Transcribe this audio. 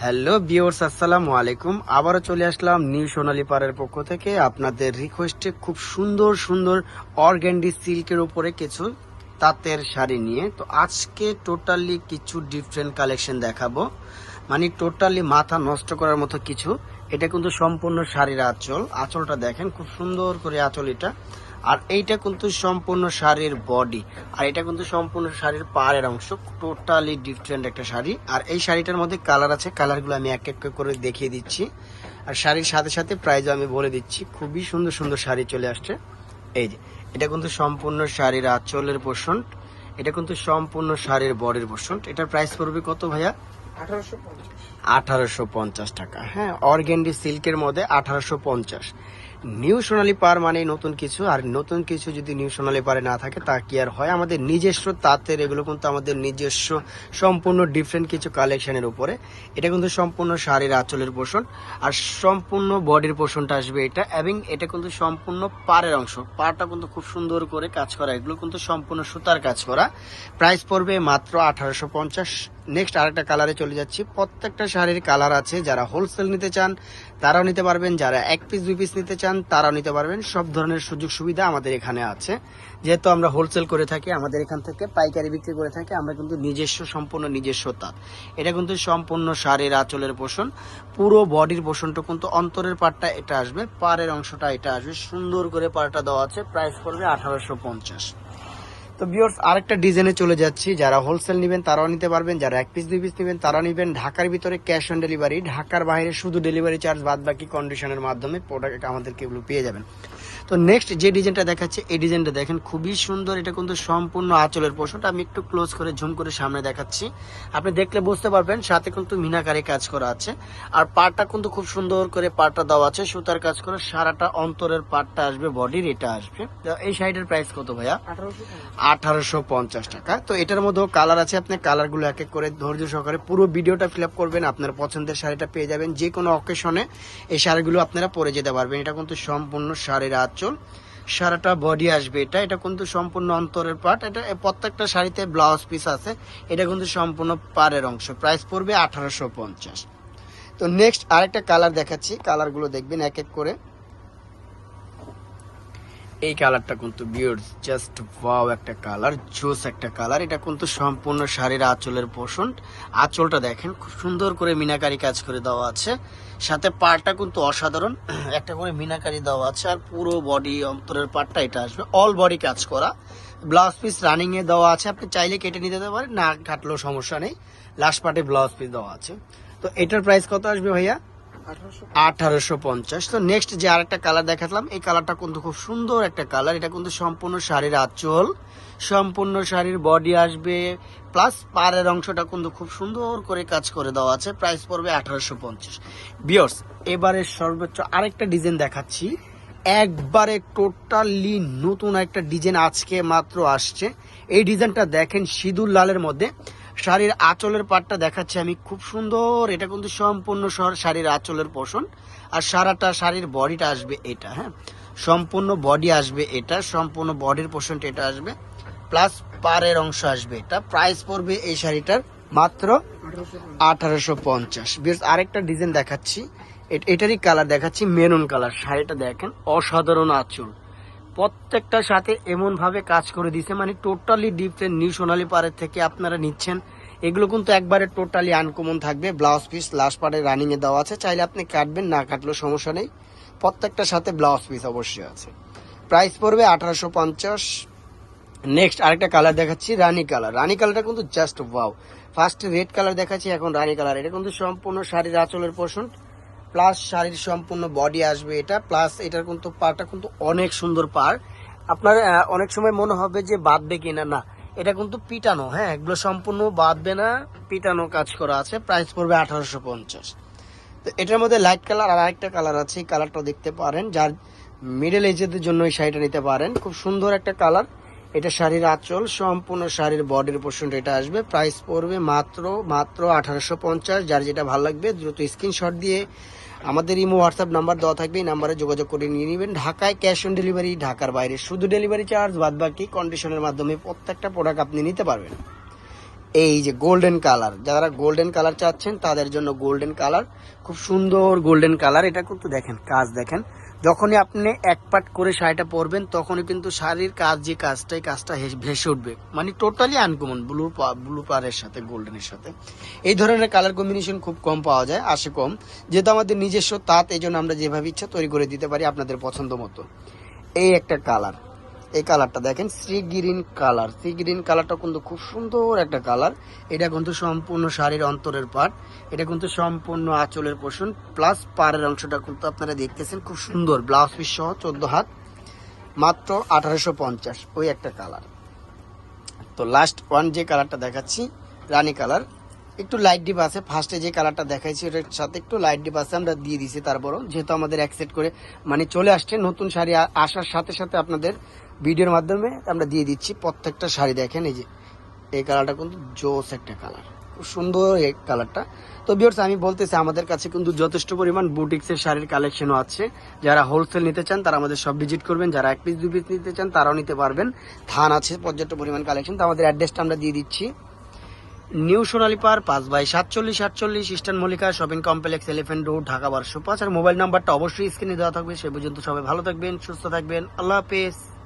Hello বিওর্স আসসালামু আলাইকুম। আবারও চলে আসলাম নিউ সোনালি পাড়ের পক্ষ থেকে। আপনাদের রিকোয়েস্টে খুব সুন্দর সুন্দর অর্গ্যান্ডি সিল্কের উপরে কিছু তাঁতের শাড়ি নিয়ে। তো আজকে টোটালি কিছু ডিফারেন্ট কালেকশন দেখাবো। মানে টোটালি মাথা নষ্ট করার মতো কিছু। এটা কিন্তু সম্পূর্ণ শাড়ির আঁচল। আঁচলটা দেখেন, খুব সুন্দর করে আঁচল এটা। আর এইটা কিন্তু সম্পূর্ণ শাড়ির বডি আর এটা কিন্তু সম্পূর্ণ শাড়ির পাড়ের অংশ টোটালি ডিফারেন্ট একটা শাড়ি। আর এই শাড়িটার মধ্যে কালার আছে কালারগুলো আমি এক এক করে দেখিয়ে দিচ্ছি। আর শাড়ির সাথে সাথে প্রাইজও আমি বলে দিচ্ছি, খুবই সুন্দর সুন্দর শাড়ি চলে আসছে। এই যে, এটা কিন্তু সম্পূর্ণ শাড়ির আঁচলের পোষণ এটা কিন্তু সম্পূর্ণ শাড়ির বডির পোষণ এটার প্রাইস পড়বে কত ভাইয়া? আঠারোশো পঞ্চাশ। আঠারোশো পঞ্চাশ টাকা। হ্যাঁ অর্গেন্ডি সিল্কের মধ্যে আঠারোশো পঞ্চাশ। নিউ সোনালি পার মানে নতুন কিছু, আর নতুন কিছু যদি নিউ সোনালি পারে না থাকে, তা কি আর হয়? আমাদের নিজস্ব তাঁতের, এগুলো কিন্তু আমাদের নিজস্ব, সম্পূর্ণ ডিফারেন্ট কিছু কালেকশনের উপরে। এটা কিন্তু সম্পূর্ণ শাড়ির আঁচলের পোষণ, আর সম্পূর্ণ বডির পোষণটা আসবে এটা, এবং এটা কিন্তু সম্পূর্ণ পাড়ের অংশ। পাড়টা কিন্তু খুব সুন্দর করে কাজ করা, এগুলো কিন্তু সম্পূর্ণ সুতার কাজ করা। প্রাইস পড়বে মাত্র আঠারোশো পঞ্চাশ। নেক্সট আরেকটা কালারে চলে যাচ্ছি। প্রত্যেকটা শাড়ির কালার আছে, যারা হোলসেল নিতে চান, তারাও নিতে পারবেন। যারা এক পিস দুই পিস নিতে চান, তারাও নিতে পারবেন। সব ধরনের সুযোগ সুবিধা আমাদের এখানে আছে। যেহেতু আমরা হোলসেল করে থাকি, আমাদের এখান থেকে পাইকারি বিক্রি করে থাকি, আমরা কিন্তু নিজস্ব, সম্পূর্ণ নিজস্ব তাঁত। এটা কিন্তু সম্পূর্ণ শাড়ির আঁচলের পোষণ। পুরো বডির পোষণটা কিন্তু অন্তরের পাটটা এটা আসবে, পাড়ের অংশটা এটা আসবে। সুন্দর করে পাড়টা দেওয়া আছে প্রাইস পড়বে আঠারোশো পঞ্চাশ। তো বিয়ার্স আরেকটা ডিজাইনে চলে যাচ্ছি। যারা হোলসেল নেবেন, তারাও নিতে পারবেন। যারা এক পিস দুই পিস নেবেন, তারাও নেবেন। ঢাকার ভিতরে ক্যাশ অন ডেলিভারি ঢাকার বাইরে শুধু ডেলিভারি চার্জ বাদ বাকি কন্ডিশনের মাধ্যমে প্রোডাক্ট আমাদেরকে এগুলো পেয়ে যাবেন। তো নেক্সট যে ডিজাইনটা দেখাচ্ছে, এই ডিজাইনটা দেখেন, খুবই সুন্দর। এটা কিন্তু সম্পূর্ণ আঁচলের পোষণটা আমি একটু ক্লোজ করে ঝুম করে সামনে দেখাচ্ছি। আপনি দেখলে বুঝতে পারবেন, সাথে কিন্তু মিনাকারি কাজ করা আছে। আর পাটটা কিন্তু খুব সুন্দর করে পাটটা দেওয়া আছে। সুতার কাজ করে সারাটা অন্তরের পাটটা আসবে বডির এটা আসবে। এই শাড়িটার প্রাইস কত ভাইয়া? আঠারোশো পঞ্চাশ টাকা। তো এটার মধ্যেও কালার আছে, আপনি কালারগুলো এক এক করে ধৈর্য সহকারে পুরো ভিডিওটা ফিল করবেন, আপনার পছন্দের শাড়িটা পেয়ে যাবেন, যে কোনো অকেশনে এই শাড়িগুলো আপনারা পরে যেতে পারবেন। এটা কিন্তু সম্পূর্ণ শাড়ির আঁচল। সারাটা বডি আসবে এটা এটা কিন্তু সম্পূর্ণ অন্তরের পার্ট এটা প্রত্যেকটা শাড়িতে ব্লাউজ পিস আছে, এটা কিন্তু সম্পূর্ণ পারের অংশ। প্রাইস পড়বে আঠারোশো পঞ্চাশ। তো নেক্সট আরেকটা কালার দেখাচ্ছি কালারগুলো দেখবেন এক এক করে। এই কালারটা কিন্তু বিয়ার্স জাস্ট ওয়াও একটা কালার, জোস একটা কালার। এটা কিন্তু সম্পূর্ণ শাড়ির আঁচলের পোষণ। আঁচলটা দেখেন, খুব সুন্দর করে মিনাকারি কাজ করে দেওয়া আছে। সাথে পাড়টা কিন্তু অসাধারণ। একটা করে মিনাকারি দেওয়া আছে আর পুরো বডি অন্তরের পাড়টা এটা আসবে। অল বডি কাজ করা। ব্লাউজ পিস রানিং এ দেওয়া আছে। আপনি চাইলে কেটে নিতে পারেন, না কাটলেও সমস্যা নেই। লাস্ট পার্টে ব্লাউজ পিস দেওয়া আছে। তো এটার প্রাইস কত আসবে ভাইয়া? আঠারোশো পঞ্চাশ। তো নেক্সট যে আরেকটা কালার দেখালাম, এই কালারটা কিন্তু খুব সুন্দর একটা কালার এটা কিন্তু সম্পূর্ণ শাড়ির আঁচল, সম্পূর্ণ শাড়ির বডি আসবে প্লাস পাড়ের অংশটা কিন্তু খুব সুন্দর করে কাজ করে দেওয়া আছে প্রাইস পড়বে আঠারোশো পঞ্চাশ। বিয়র্স এবারে সর্বোচ্চ আরেকটা ডিজাইন দেখাচ্ছি। একবারে টোটালি নতুন একটা ডিজাইন আজকে মাত্র আসছে। এই ডিজাইনটা দেখেন সিঁদুর লালের মধ্যে। শাড়ির আঁচলের পাটটা দেখাচ্ছি আমি। খুব সুন্দর। এটা কিন্তু সম্পূর্ণ শাড়ির আঁচলের পোষণ। আর সারাটা শাড়ির বডিটা আসবে এটা হ্যাঁ? সম্পূর্ণ বডি আসবে এটা, সম্পূর্ণ বডির পোষণটা এটা আসবে। প্লাস পাড়ের অংশ আসবে এটা। প্রাইস পড়বে এই শাড়িটার মাত্র আঠারোশো পঞ্চাশ। বেশ, আরেকটা ডিজাইন দেখাচ্ছি। এট- এটারই কালার দেখাচ্ছি, মেরুন কালার। শাড়িটা দেখেন, অসাধারণ আঁচল। প্রত্যেকটার সাথে এমন ভাবে কাজ করে দিছে মানে টোটালি ডিফারেন্ট নিউ সোনালি পাড়ের থেকে আপনারা নিচ্ছেন। এগুলো কিন্তু একবারে টোটালি আনকমন থাকবে। ব্লাউজ পিস লাস্ট পার্টে রানিং এ দেওয়া আছে। চাইলে আপনি কাটবেন, না কাটলেও সমস্যা নেই। প্রত্যেকটার সাথে ব্লাউজ পিস অবশ্যই আছে। প্রাইস পড়বে আঠারোশো পঞ্চাশ। নেক্সট আরেকটা কালার দেখাচ্ছি, রানি কালার রানি কালারটা কিন্তু just wow first red colour দেখাচ্ছি, এখন রানি কালার এটা কিন্তু সম্পূর্ণ শাড়ির আঁচলের পোষণ প্লাস শাড়ির সম্পূর্ণ বডি আসবে এটা প্লাস এটার কিন্তু পাড়টা কিন্তু অনেক সুন্দর পাড়। আপনার অনেক সময় মনে হবে যে বাঁধবে কিনা, না। এটা কিন্তু পিটানো হ্যাঁ এগুলো সম্পূর্ণ বাঁধবে না, পিটানো কাজ করা আছে প্রাইস পড়বে আঠারোশো পঞ্চাশ। তো এটার মধ্যে লাইট কালার আর আরেকটা কালার আছে, এই কালারটা দেখতে পারেন, যার মিডল এজেদের জন্য এই শাড়িটা নিতে পারেন। খুব সুন্দর একটা কালার এটা শাড়ির আঁচল, সম্পূর্ণ শাড়ির বডির পোর্শন এটা আসবে প্রাইস পড়বে মাত্র মাত্র আঠারোশো পঞ্চাশ। যার যেটা ভালো লাগবে, দ্রুত স্ক্রিনশট দিয়ে আমাদের ইমো হোয়াটসঅ্যাপ নাম্বার দেওয়া থাকবে, এই নাম্বারে যোগাযোগ করে নিয়ে নেবেন। ঢাকায় ক্যাশ অন ডেলিভারি ঢাকার বাইরে শুধু ডেলিভারি চার্জ বাদ বাকি কন্ডিশনের মাধ্যমে প্রত্যেকটা প্রোডাক্ট আপনি নিতে পারবেন। এই যে গোল্ডেন কালার যারা গোল্ডেন কালার চাচ্ছেন, তাদের জন্য গোল্ডেন কালার খুব সুন্দর গোল্ডেন কালার এটা কিন্তু দেখেন, কাজ দেখেন। যখনই আপনি এক পাট করে শাড়িটা পরবেন, তখনই কিন্তু শাড়ির কাজ যে কাজটা, এই কাজটা ভেসে উঠবে। মানে টোটালি আনকমন ব্লু ব্লু পারের সাথে গোল্ডেনের সাথে। এই ধরনের কালার কম্বিনেশন খুব কম পাওয়া যায়, আসে কম। যেহেতু আমাদের নিজস্ব তাঁত এই জন্য আমরা যেভাবে ইচ্ছা তৈরি করে দিতে পারি আপনাদের পছন্দ মতো। এই একটা কালার এই কালারটা দেখেন, sea green colour. Sea green কালারটা কিন্তু খুব সুন্দর একটা কালার। এটা কিন্তু সম্পূর্ণ শাড়ির অন্তরের পার্ট এটা কিন্তু সম্পূর্ণ আঁচলের পোষণ। প্লাস পাড়ের অংশটা কিন্তু আপনারা দেখতেছেন, খুব সুন্দর। ব্লাউজ পিস সহ চোদ্দ হাত। মাত্র আঠারোশো পঞ্চাশ, ওই একটা কালার। তো লাস্ট ওয়ান যে কালারটা দেখাচ্ছি, রানী কালার। একটু লাইট ডিপ আছে ফার্স্টে যে কালারটা দেখাইছি ওটার সাথে একটু লাইট ডিপ আছে, আমরা দিয়ে দিছি তারপরও। যেহেতু আমাদের অ্যাকসেপ্ট করে মানে চলে আসছে নতুন শাড়ি আসার সাথে সাথে আপনাদের ভিডিওর মাধ্যমে আমরা দিয়ে দিচ্ছি প্রত্যেকটা শাড়ি দেখেন, এই যে, এই কালারটা কিন্তু জোস একটা কালার। খুব সুন্দর এই কালারটা। তো বিয়ার্স আমি বলতেছি, আমাদের কাছে কিন্তু যথেষ্ট পরিমাণ বুটিক্সের শাড়ির কালেকশনও আছে। যারা হোলসেল নিতে চান, তারা আমাদের সব ভিজিট করবেন। যারা এক পিস দু পিস নিতে চান, তারাও নিতে পারবেন। থান আছে, পর্যাপ্ত পরিমাণ কালেকশন তো আমাদের অ্যাড্রেসটা আমরা দিয়ে দিচ্ছি। নিউ সোনালী পার পাঁচ বাই সাতচল্লিশ, আটচল্লিশ eastern Mallika shopping complex elephant road Dhaka বারোশো পাঁচ। আর মোবাইল নাম্বারটা অবশ্যই স্ক্রিনে দেওয়া থাকবে। সে পর্যন্ত সবাই ভালো থাকবেন, সুস্থ থাকবেন। আল্লাহ হাফেজ।